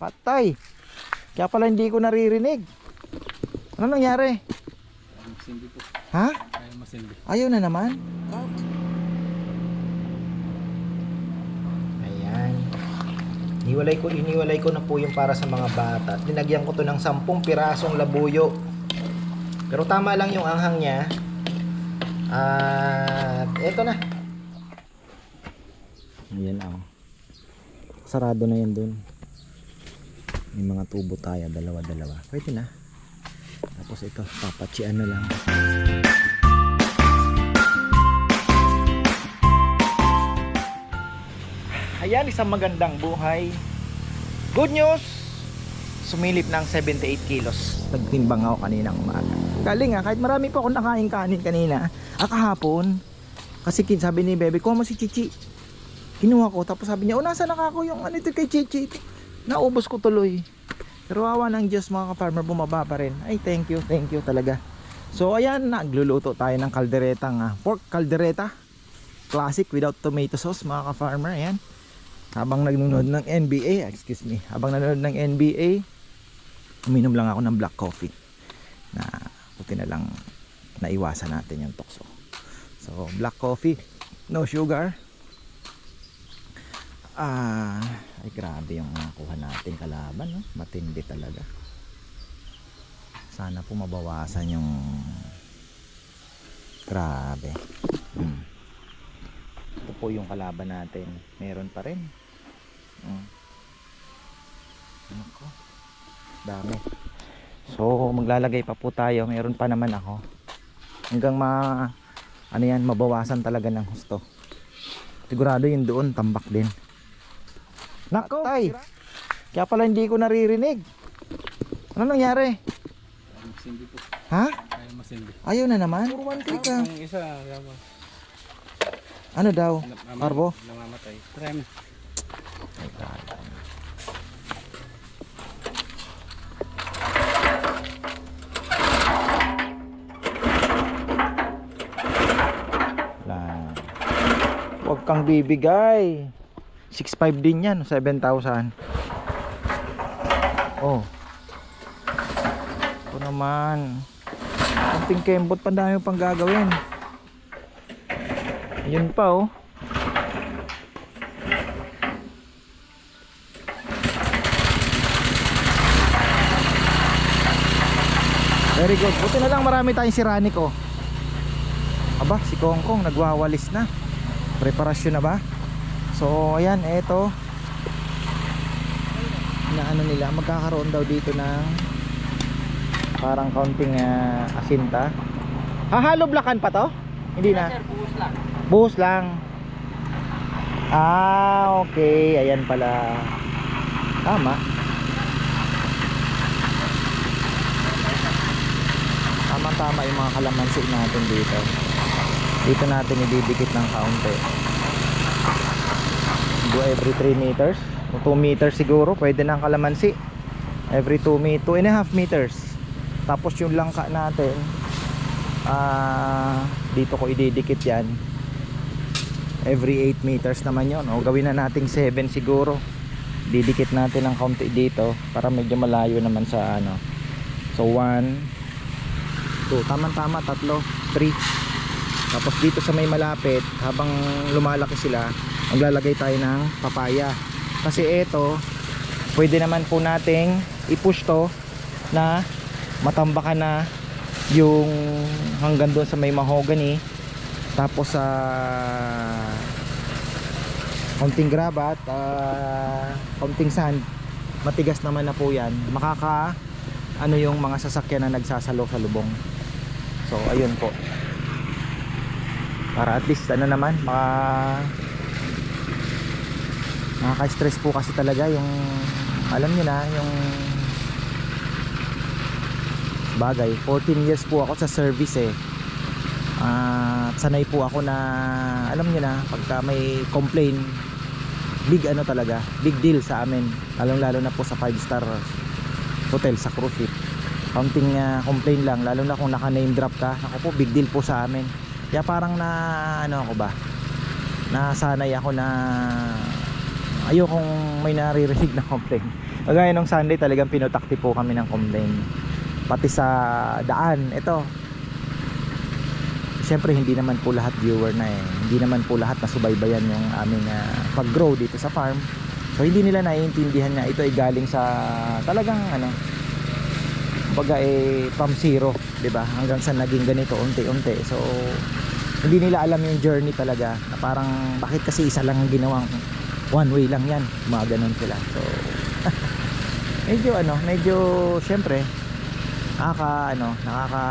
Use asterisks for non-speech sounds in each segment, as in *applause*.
Patay. Kaya pala hindi ko naririnig. Ano nangyari? Masindi po. Ha? Kaya masindi. Ayaw na naman. Ayan. Iniwalay ko, iniwalay ko na po yung para sa mga bata. Dinagyan ko to ng 10 pirasong labuyo. Pero tama lang yung anghang niya. At eto na. Ayan oh. Sarado na yan dun. May mga tubo tayo, dalawa-dalawa. Pwede na. Tapos ito, papatsian na lang. Ayan, isang magandang buhay. Good news! Sumilip ng 78 kilos. Nagtimbang ako kaninang umaga. Galing ah, kahit marami pa akong nakain kanin kanina. Ah, kahapon. Kasi kin sabi ni Bebe, kuha mo si Chichi. Kinuha ko, tapos sabi niya, oh, nasa na ako yung ano ito kay Chichi. Naubos ko tuloy. Pero awa ng Diyos mga ka-farmer, bumaba pa rin. Ay, thank you, thank you talaga. So, ayan, nagluluto tayo ng kalderetang ah, pork kaldereta. Classic without tomato sauce mga ka-farmer. Ayan habang nanonood ng NBA, excuse me, habang nanonood ng NBA, uminom lang ako ng black coffee na buti na lang naiwasan natin yung tukso. So, black coffee, no sugar. Ah, ay grabe yung nakuha nating kalaban, no? Matindi talaga. Sana po mabawasan yung grabe. Hmm. Ito po yung kalaban natin. Meron pa rin. Mm. Nako. Dami. So, maglalagay pa po tayo. Meron pa naman ako. Hanggang ma ano yan, mabawasan talaga ng husto. Sigurado yung doon, tambak din. Nako, tay. Kaya pala hindi ko naririnig. Ano nangyari? Masindi po. Ha? Kaya masindi. Ayaw na naman? Puro one click ah. Isa, Ano daw? Arbo? Namamatay. Lang. Huwag kang bibigay. 6.5 din yan, 7,000. Oh. Ito naman. Kunting kembot pa dami pang gagawin. Yun pa oh. Very good. Buti na lang marami tayong siranik oh. Aba, si Kongkong nagwawalis na. Preparasyon na ba? So, ayan, eto. Na ano nila, magkakaroon daw dito ng parang kaunting ah, asinta. Hahalo blakan pa to? Hindi na. buhos lang. Buhos lang. Ah, okay. Ayan pala. Tama. Tama-tama yung mga kalamansi natin dito. Dito natin ididikit ng kaunti. Go every 3 meters. O 2 meters siguro. Pwede ng kalamansi. Every 2 meters. 2 and a half meters. Tapos yung langka natin. Ah, dito ko ididikit yan every 8 meters naman yon o gawin na nating 7 siguro didikit natin ng kaunti dito para medyo malayo naman sa ano so 1 2 tamang tama tatlo 3 tapos dito sa may malapit habang lumalaki sila maglalagay tayo ng papaya. Kasi ito pwede naman po nating i-push to na matambakan na yung hanggang doon sa may mahogany. Tapos sa konting graba at ah, konting sand matigas naman na po yan. Makaka ano yung mga sasakyan na nagsasalo sa lubong. So ayun po para at least ano naman maka nakaka-stress po kasi talaga yung alam niyo na yung bagay. 14 years po ako sa service eh. At sanay po ako na alam niyo na pagka may complain big ano talaga big deal sa amin. Lalong lalo na po sa 5 star hotel sa cruise ship counting uh, complain lang lalo na kung naka name drop ka ako po big deal po sa amin kaya parang na ano ako ba nasanay ako na ayokong may naririnig na complain Kagaya nung Sunday talagang pinutakti po kami ng complaint. Pati sa daan, ito. Siyempre hindi naman po lahat viewer na eh. Hindi naman po lahat nasubaybayan yung aming ah, pag-grow dito sa farm. So hindi nila naiintindihan na ito ay galing sa talagang ano, kumbaga eh from zero, 'di ba? Hanggang sa naging ganito unti-unti. So hindi nila alam yung journey talaga. Na parang bakit kasi isa lang ang ginawang one way lang yan? Mga ganun sila. So *laughs* medyo ano medyo syempre nakaka ano nakaka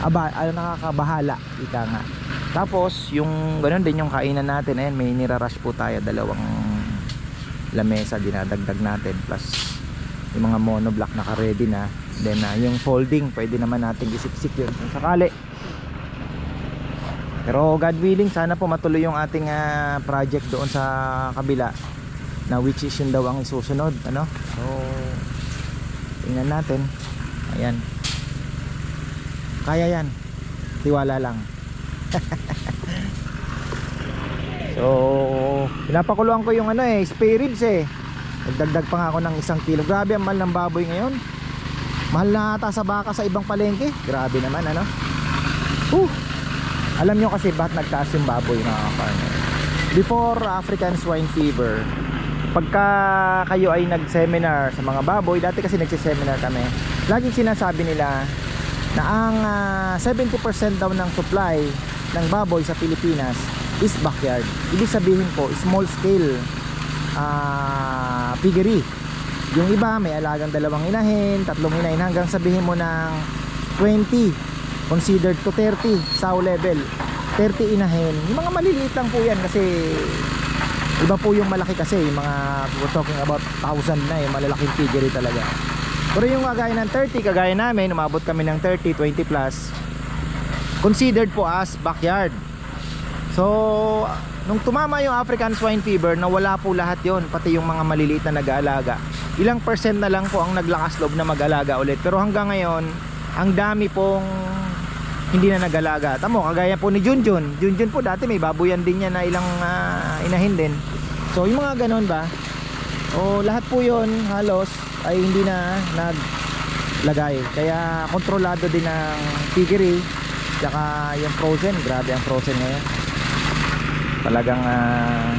aba, ano, nakakabahala ika nga. Tapos yung ganun din yung kainan natin. Ayan may nirarush po tayo dalawang lamesa dinadagdag natin. Plus yung mga monoblock naka ready na then ah, yung folding pwede naman natin isiksik yun kung sakali pero God willing, sana po matuloy yung ating ah, project doon sa kabila na which is yun daw ang isusunod, ano? So, tingnan natin. Ayan. Kaya yan. Tiwala lang. *laughs* so, pinapakuluan ko yung ano eh, spare ribs eh. Nagdagdag pa nga ako ng isang kilo. Grabe ang mahal ng baboy ngayon. Mahal na ata sa baka sa ibang palengke. Grabe naman, ano? Whew. Alam nyo kasi bakit nagtaas yung baboy mga farmer. Before African swine fever, pagka kayo ay nag-seminar sa mga baboy, dati kasi nagsi-seminar kami, laging sinasabi nila na ang ah, 70% daw ng supply ng baboy sa Pilipinas is backyard. Ibig sabihin po, small scale ah, piggery. Yung iba may alagang dalawang inahin, tatlong inahin hanggang sabihin mo ng 20 considered to 30 sow level. 30 inahin. Yung mga maliliit lang po yan kasi iba po yung malaki kasi. Yung mga we're talking about 1000 na yung malalaking piggery talaga. Pero yung kagaya ng 30 kagaya namin umabot kami ng 30 20 plus. Considered po as backyard so nung tumama yung African swine fever nawala po lahat yon pati yung mga maliliit na nag-aalaga ilang percent na lang po ang naglakas loob na mag-alaga ulit pero hanggang ngayon ang dami pong hindi na nagalaga. Tamo, kagaya po ni Junjun. Junjun po dati may baboyan din niya na ilang ah, inahin din. So yung mga ganun ba? O lahat po 'yon halos ay hindi na naglagay. Kaya kontrolado din ng piggery tsaka yung frozen. Grabe ang frozen ngayon. Talagang ah,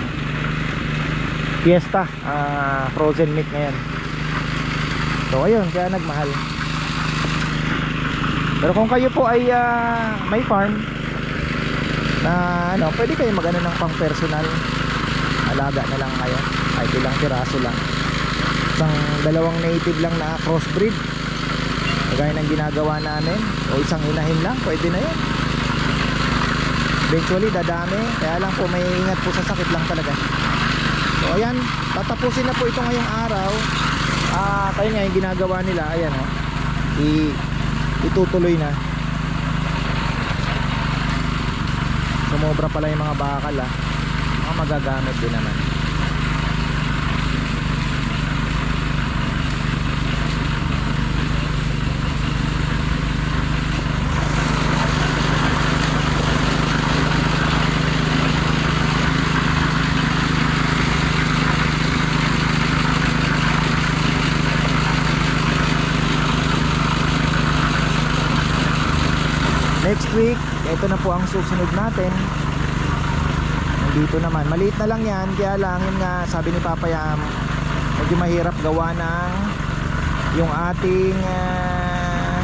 fiesta ah, frozen meat ngayon. So ayun, kaya nagmahal. Pero kung kayo po ay ah, may farm na ano, pwede kayo magano ng pang personal. Alaga na lang kayo. Kahit ilang piraso lang. Isang dalawang native lang na crossbreed. Kagaya ng ginagawa namin. O isang inahin lang, pwede na yun. Eventually, dadami. Kaya lang po, may ingat po sa sakit lang talaga. So, ayan. Tatapusin na po ito ngayong araw. Ah, kaya nga yung ginagawa nila, ayan o. I itutuloy na sumobra pala yung mga bakal ah mga magagamit din naman next week ito na po ang susunod natin. Dito naman. Maliit na lang yan kaya lang yun nga sabi ni Papa Yam medyo mahirap gawa ng yung ating ah,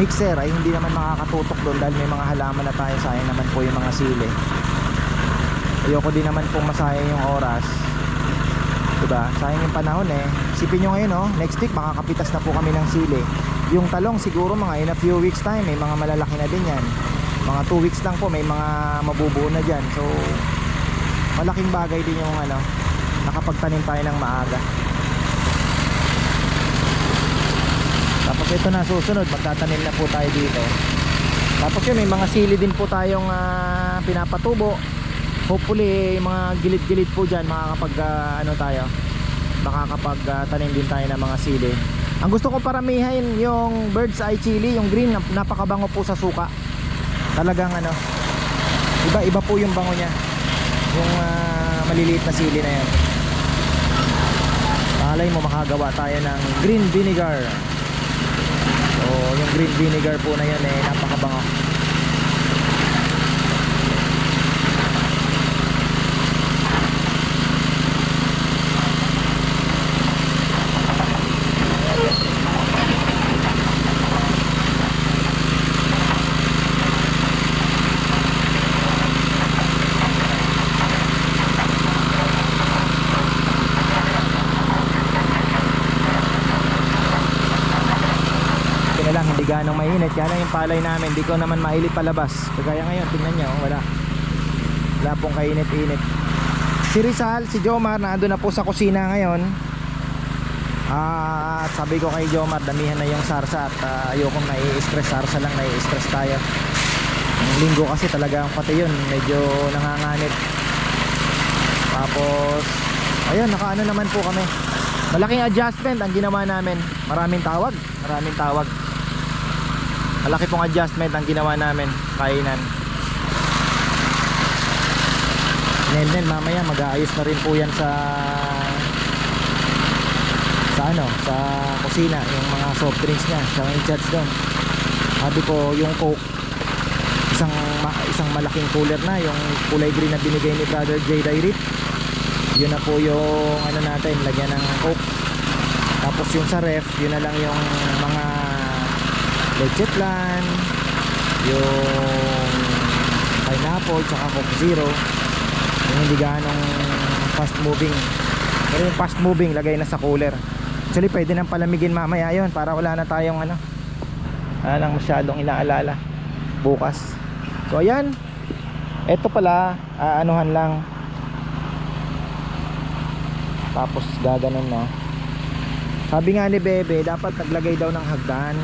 mixer. Ay hindi naman makakatutok doon dahil may mga halaman na tayo. Sayang naman po yung mga sili. Ayoko din naman pong masayang yung oras. Diba? Sayang yung panahon eh. Isipin nyo ngayon oh next week makakapitas na po kami ng sili. Yung talong siguro mga in a few weeks time may mga malalaki na din yan mga 2 weeks lang po may mga mabubuo na dyan. So malaking bagay din yung ano nakapagtanim tayo ng maaga. Tapos ito na susunod magtatanim na po tayo dito. Tapos yun may mga sili din po tayong ah, pinapatubo. Hopefully mga gilid-gilid po dyan makakapag ah, ano tayo makakapag ah, tanim din tayo ng mga sili. Ang gusto ko paramihin yung bird's eye chili yung green nap- napakabango po sa suka talagang ano iba iba po yung bango niya. Yung ah, maliliit na sili na yan. Malay mo makagawa tayo ng green vinegar. So yung green vinegar po na yun eh napakabango Ito na lang, hindi ganong mainit. Kaya lang yung palay namin, hindi ko naman mailip palabas. Kagaya ngayon, tingnan nyo, wala. Wala pong kainit-init. Si Rizal, si Jomar, nandun na po sa kusina ngayon. Ah, at sabi ko kay Jomar, damihan na yung sarsa at ah, ayokong nai-stress. Sarsa lang, nai-stress tayo. Ang linggo kasi talagang pati yun, medyo nanganganit. Tapos, ayun, nakaano naman po kami. Malaking adjustment ang ginawa namin. Maraming tawag, maraming tawag. Malaki pong adjustment ang ginawa namin, kainan. Nel mamaya mag-aayos na rin po yan sa sa ano, sa kusina, yung mga soft drinks niya, siya ang in-charge doon. Sabi ko, yung Coke, isang isang malaking cooler na, yung kulay green na binigay ni Brother J. Dairit. Yun na po yung ano natin, lagyan ng Coke. Tapos yung sa ref, yun na lang yung mga leche plan, yung pineapple, tsaka Coke Zero. Yung hindi ganong fast moving. Pero yung fast moving, lagay na sa cooler. Actually, pwede nang palamigin mamaya yun para wala na tayong ano, wala nang masyadong inaalala bukas. So ayan, eto pala, aanuhan lang. Tapos gaganon na. Sabi nga ni Bebe, dapat naglagay daw ng hagdan.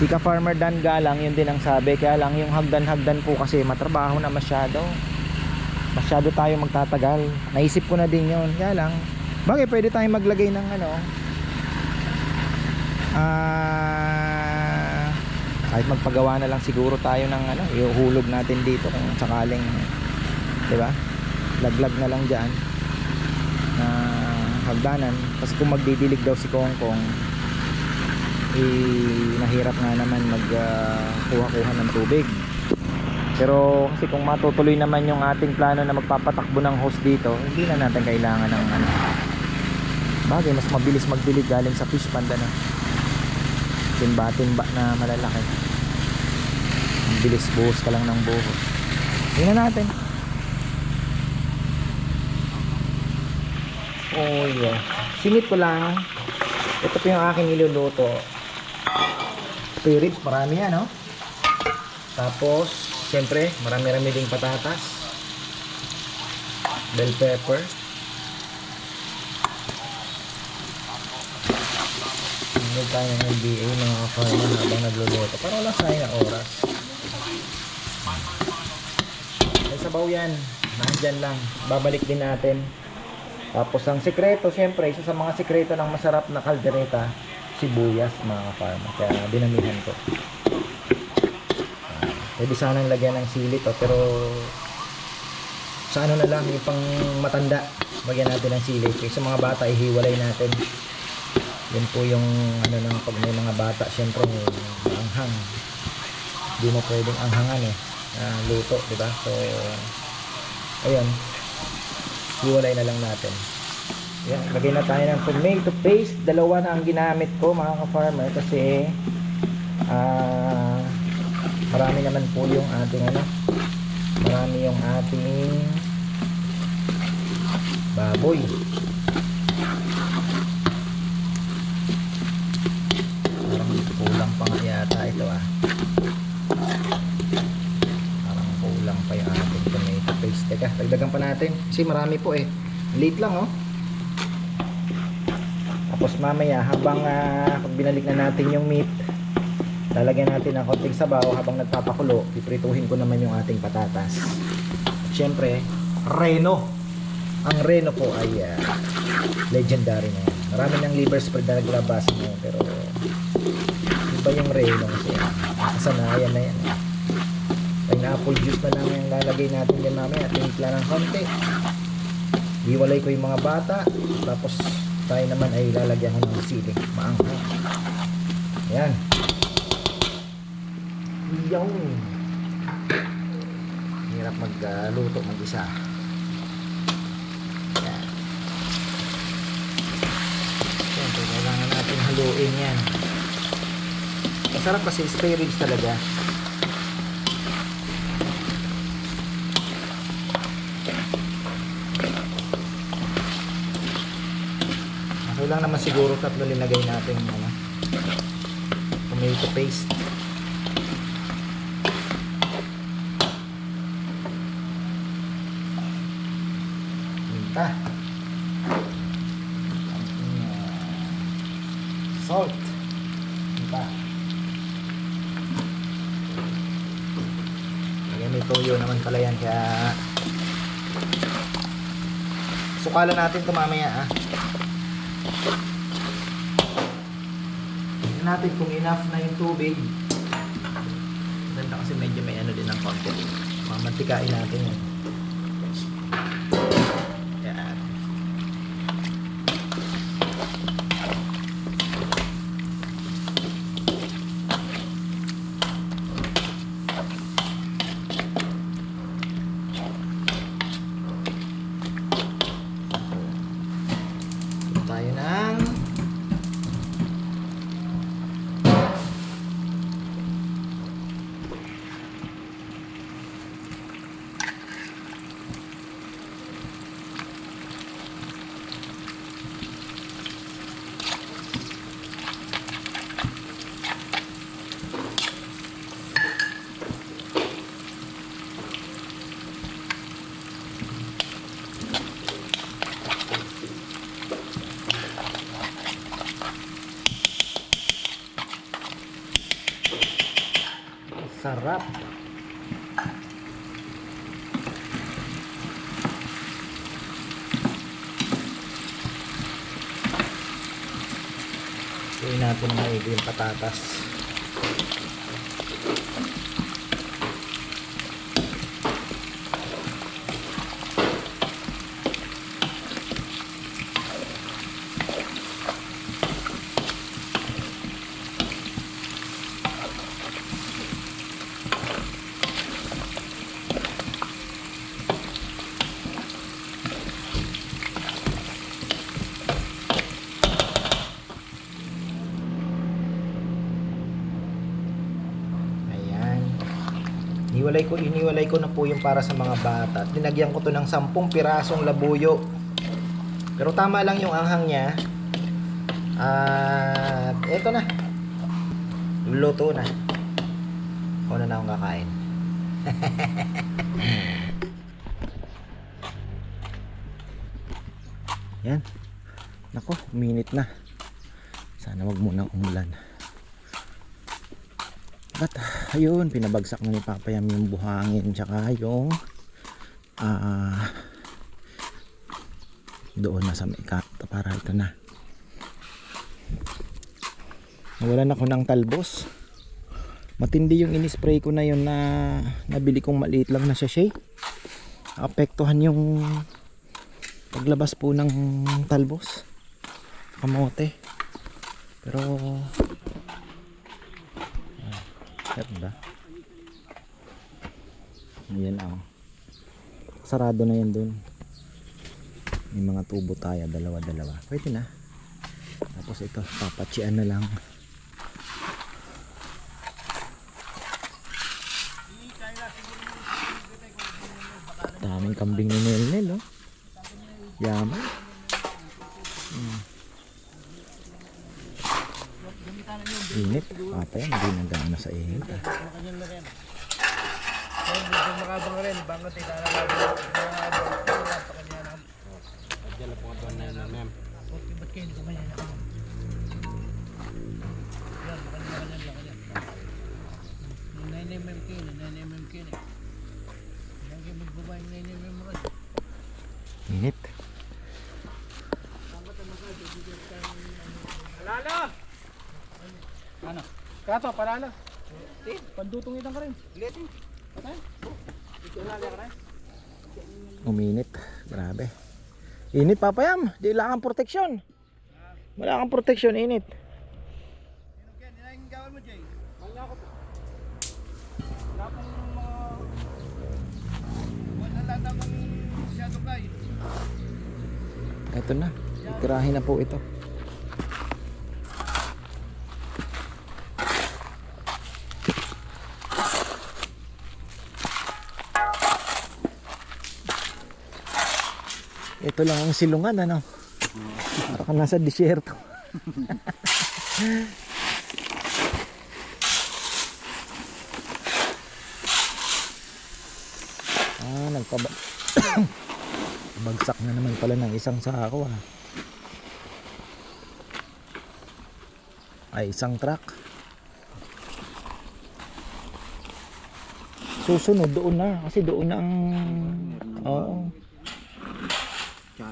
Si ka Farmer Dan Galang, yun din ang sabi. Kaya lang yung hagdan-hagdan po kasi matrabaho na masyado. Masyado tayo magtatagal. Naisip ko na din yun. Kaya lang, bagay pwede tayong maglagay ng ano, ah, kahit magpagawa na lang siguro tayo ng ano, ihuhulog natin dito kung sakaling, di ba? Laglag na lang diyan na hagdanan kasi kung magdidilig daw si Kong Kong eh, mahirap nga naman mag ah, kuha-kuha ng tubig pero kasi kung matutuloy naman yung ating plano na magpapatakbo ng hose dito hindi na natin kailangan ng ano bagay mas mabilis magdilig galing sa fish pond ano timba-timba na malalaki ang bilis buhos ka lang ng buhos tingnan natin Oh yeah. Sinip ko lang. Ito po yung aking niluluto. Spirits, marami yan, no? Tapos, siyempre, marami-rami ding patatas. Bell pepper. Hindi tayo ng NBA mga ka-farmer habang nagluluto. Para wala sayang na oras. May sabaw yan. Nandyan lang. Babalik din natin. Tapos ang sikreto, syempre, isa sa mga sikreto ng masarap na kaldereta, sibuyas, mga ka-farmer. Kaya dinamihan ko. Ah, Pwede sanang lagyan ng sili to, pero sa ano na lang, yung pang matanda, lagyan natin ng sili. Kasi sa mga bata, ihiwalay natin. Yun po yung ano nang pag may mga bata, syempre may anghang. Hindi mo pwedeng anghangan eh. Ah, luto, di ba? So, ayun hiwalay na lang natin yan, lagay na tayo ng tomato paste. Dalawa na ang ginamit ko mga ka-farmer kasi ah marami naman po yung ating ano marami yung ating baboy. Parang kulang pa nga yata ito ah. Parang kulang pa yung ating tomato paste. Teka dagdagan pa natin kasi marami po eh. Late lang oh tapos mamaya habang pag binalik na natin yung meat lalagyan natin ng konting sabaw. Habang nagpapakulo iprituhin ko naman yung ating patatas. At syempre reno. Ang reno po ay ah, legendary na marami ng liver spread na naglabas mo pero iba yung reno kasi ah, kasanayan na yan. Pineapple juice na lang yung lalagay natin din mamaya. Timpla ng konti. Hiwalay ko yung mga bata. Tapos tayo naman ay lalagyan ng sili. Maanghang. Ayan. Yung. Hirap magluto mag-isa. Ayan. Siyempre, kailangan natin haluin yan. Masarap kasi spare ribs talaga. Okay lang naman siguro tatlo nilagay natin ano, tomato paste. Minta. Salt. Minta. Ayan, may toyo naman pala yan kaya sukalan natin ito mamaya ah. Tingnan natin kung enough na yung tubig. Ganda kasi medyo may ano din ng konti. Mamantikain natin yan. Sarap. Gawin natin ng maigi yung patatas. Ayan. Iniwalay ko, iniwalay ko na po yung para sa mga bata. At Linagyan ko to ng 10 pirasong labuyo. Pero tama lang yung anghang niya. At eto na. Luto na. Ako na akong kakain. *laughs* Yan. Nako, minute na. Sana wag munang umulan. But, ayun, pinabagsak na ni Papa Yam yung buhangin tsaka yung ah doon na sa may kanto para ito na. Nawalan ako ng talbos. Matindi yung inispray ko na yun na nabili kong maliit lang na sachet. Apektuhan yung paglabas po ng talbos. Kamote. Pero Ganda. Ayan oh. Sarado na yan dun. May mga tubo tayo, dalawa-dalawa. Pwede na. Tapos ito, papatsian na lang. Daming kambing ni Nelnel, oh. Yaman. Hmm. Init. Papa yan, hindi nagana sa init. ah. Init. Ano? Kato, palala. Pandutong itang ka rin. Uminit. Grabe. Init papayam. Di lang ang proteksyon. Wala kang protection init. Ito na. Tirahin na po ito. Ito lang ang silungan ano. Para ka nasa disyerto. *laughs* ah, nagpaba *coughs* Bagsak na naman pala ng isang sako ah. Ay, isang truck. Susunod doon na kasi doon na ang. Tsaka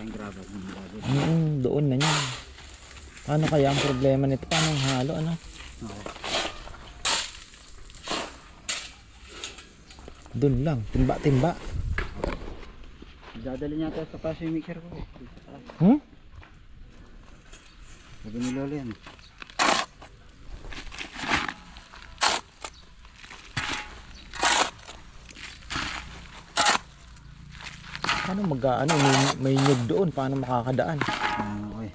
yung gravel. Mm, doon na niya. Paano kaya ang problema nito? Paano ang halo ano? Oo. Doon lang, timba-timba. Dadali niya ito sa paso yung mixer ko. Hmm? Sabi ni Lolo yan. Paano mag ano, may, may nyug doon, paano makakadaan? Okay.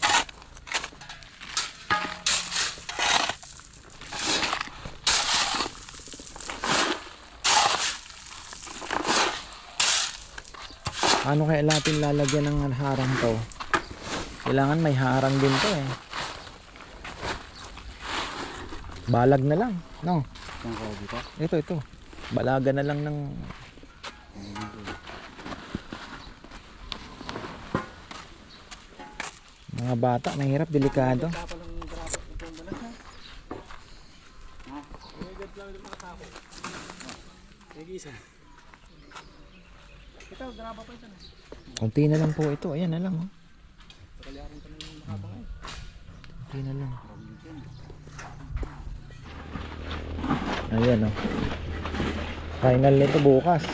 Paano kaya natin lalagyan ng harang to? Kailangan may harang din to eh. Balag na lang, no? Ito, ito. Balaga na lang ng... Mga bata, mahirap, delikado. Kunti na lang po ito. Ayan na lang. Oh. Kunti na lang. Ayan oh. Final nito bukas.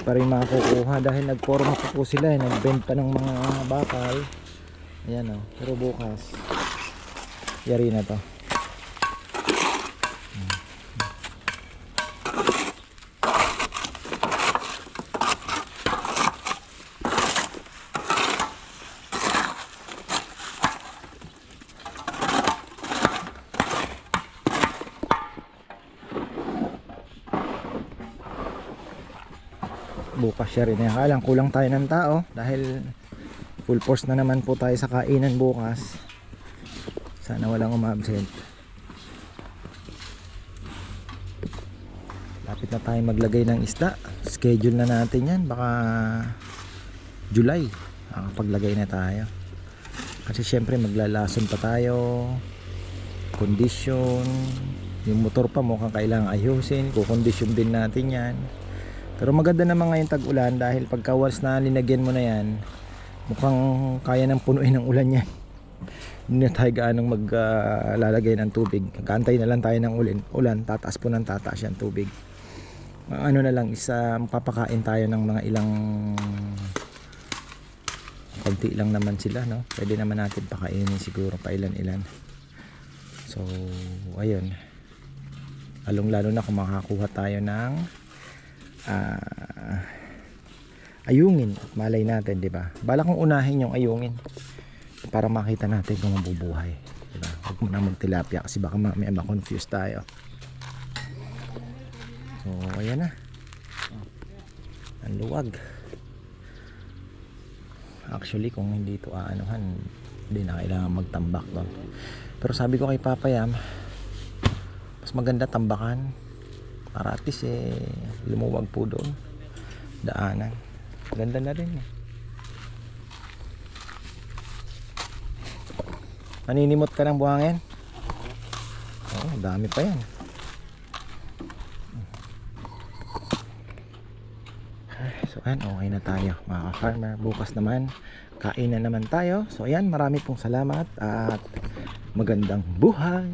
Pa rin makukuha dahil nagporma pa po sila. Eh. Nagbend pa ng mga bakal. Ayan oh. Pero bukas. Yari na to. bukas siya rin. Kaya lang kulang tayo ng tao dahil full force na naman po tayo sa kainan bukas. Sana walang umabsent. Lapit na tayo maglagay ng isda. Schedule na natin yan. Baka July. Paglagay na tayo. Kasi syempre maglalason pa tayo. Condition. Yung motor pa mukhang kailangan ayusin. Kukondisyon din natin yan. Pero maganda naman ngayon tag-ulan dahil pagka once na linagyan mo na yan, mukhang kaya nang punuin ng ulan yan. *laughs* Hindi na tayo gaanong maglalagay ng tubig. Kaantay na lang tayo ng ulan, ulan tataas po ng tataas yan tubig. Ang Ano na lang, isa papakain tayo ng mga ilang konti lang naman sila, no? Pwede naman natin pakainin siguro pa ilan-ilan. So, ayun. Lalong lalo na kung makakuha tayo ng ah, ayungin malay natin di ba? Bala kong unahin yung ayungin para makita natin kung mabubuhay di ba? Huwag mo na magtilapia kasi baka mamaya ma-confuse tayo. So ayan na. Ang luwag. Actually kung hindi ito aanuhan hindi na kailangan magtambak doon pero sabi ko kay Papa Yam mas maganda tambakan para at least eh lumuwag po doon. Daanan. Ganda na rin eh. Naninimot ka ng buhangin? Oo dami pa yan. So ayan okay na tayo mga ka-farmer. Bukas naman kain na naman tayo. So ayan marami pong salamat at magandang buhay